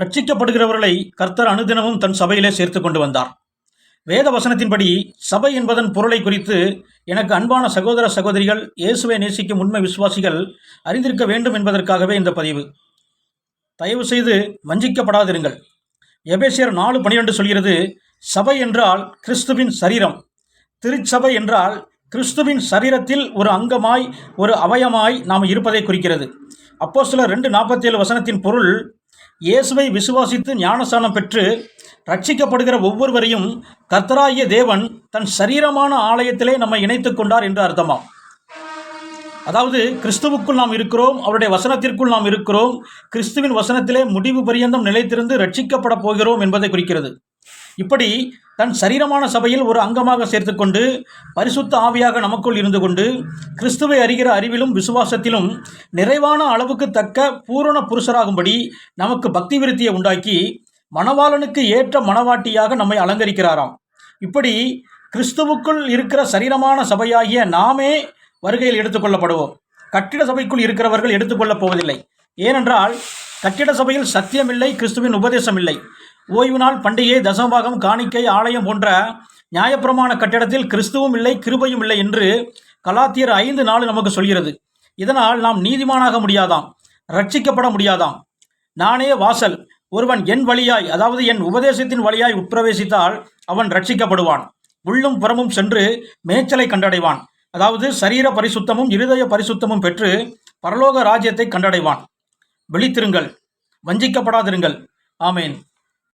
ரட்சிக்கப்படுகிறவர்களை கர்த்தர் அனுதினமும் தன் சபையிலே சேர்த்து கொண்டு வந்தார். வேத வசனத்தின்படி சபை என்பதன் பொருளை குறித்து எனக்கு அன்பான சகோதர சகோதரிகள் இயேசுவை நேசிக்கும் உண்மை விசுவாசிகள் அறிந்திருக்க வேண்டும் என்பதற்காகவே இந்த பதிவு. தயவு செய்து வஞ்சிக்கப்படாதிருங்கள். எபேசியர் நாலு பனிரெண்டு சொல்கிறது சபை என்றால் கிறிஸ்துவின் சரீரம். திருச்சபை என்றால் கிறிஸ்துவின் சரீரத்தில் ஒரு அங்கமாய் ஒரு அவயமாய் நாம் இருப்பதை குறிக்கிறது. அப்போ சில ரெண்டு நாற்பத்தேழு வசனத்தின் பொருள் இயேசுவை விசுவாசித்து ஞானஸ்தானம் பெற்று ரட்சிக்கப்படுகிற ஒவ்வொருவரையும் கர்த்தராகிய தேவன் தன் சரீரமான ஆலயத்திலே நம்மை இணைத்துக் கொண்டார் என்று அர்த்தமாம். அதாவது கிறிஸ்துவுக்குள் நாம் இருக்கிறோம் அவருடைய வசனத்திற்குள் நாம் இருக்கிறோம் கிறிஸ்துவின் வசனத்திலே முடிவு பரியந்தம் நிலைத்திருந்து ரட்சிக்கப்பட போகிறோம் என்பதை குறிக்கிறது. இப்படி தன் சரீரமான சபையில் ஒரு அங்கமாக சேர்த்துக்கொண்டு பரிசுத்த ஆவியாக நமக்குள் இருந்து கொண்டு கிறிஸ்துவை அறிகிற அறிவிலும் விசுவாசத்திலும் நிறைவான அளவுக்கு தக்க பூரண புருஷராகும்படி நமக்கு பக்தி விருத்தியை உண்டாக்கி மணவாளனுக்கு ஏற்ற மணவாட்டியாக நம்மை அலங்கரிக்கிறாராம். இப்படி கிறிஸ்துவுக்குள் இருக்கிற சரீரமான சபையாகிய நாமே வருகையில் எடுத்துக்கொள்ளப்படுவோம். கட்டிட சபைக்குள் இருக்கிறவர்கள் எடுத்துக்கொள்ளப் போவதில்லை. ஏனென்றால் கட்டிட சபையில் சத்தியமில்லை கிறிஸ்துவின் உபதேசம் இல்லை ஓய்வு நாள் பண்டிகை தசமபாகம் காணிக்கை ஆலயம் போன்ற நியாயப்பிரமாண கட்டிடத்தில் கிறிஸ்துவும் இல்லை கிருபையும் இல்லை என்று கலாத்தியர் ஐந்து நாள் நமக்கு சொல்கிறது. இதனால் நாம் நீதிமானாக முடியாதாம் ரட்சிக்கப்பட முடியாதாம். நானே வாசல் ஒருவன் என் வழியாய் அதாவது என் உபதேசத்தின் வழியாய் உட்பிரவேசித்தால் அவன் ரட்சிக்கப்படுவான். உள்ளும் புறமும் சென்று மேய்ச்சலை கண்டடைவான். அதாவது சரீர பரிசுத்தமும் இருதய பரிசுத்தமும் பெற்று பரலோக ராஜ்யத்தை கண்டடைவான். விழித்திருங்கள் வஞ்சிக்கப்படாதிருங்கள். ஆமேன்.